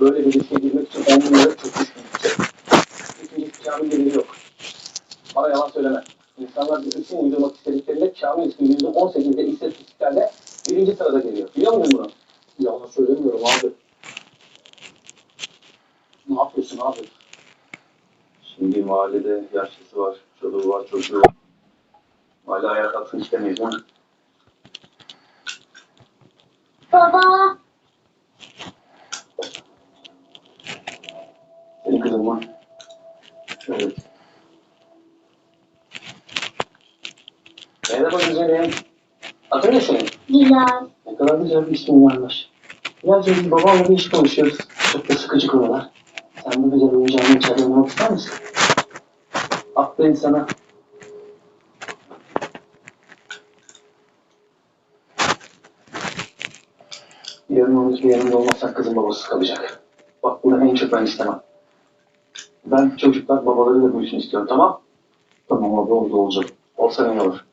Böyle bir ilişkiye girmek için 10 bin lira çok düşkün. İkincisi Kamil geliri yok. Bana yalan söyleme. İnsanlar bir isim uydurmak istediklerinde Kamil ismi %18'de istatistiklerle birinci sırada geliyor. Biliyor musun bunu? Yalan söylemiyorum abi. Yapıyorsun abi? Şimdi mahallede yaşlısı var, çoluğu var, çocuğu var. Mahalle ayağa kalksın istemeyiz ha. Baba. Senin kızın mı? Evet. Merhaba güzelim. Adın ne senin? Bilal. Ne kadar güzel bir ismin varmış. Ya biz babamla bir iş konuşuyoruz. Çok da sıkıcı konular. Sen bu güzel oyuncağını oynamak ister misin? Aferin sana. Yarın onun bir yanında olmazsak kızın babası kalacak. Bak bunu en çok ben istemem. Ben çocuklar babalarıyla büyüsün istiyorum tamam? Tamam abi oldu olacak. Olsa ne olur.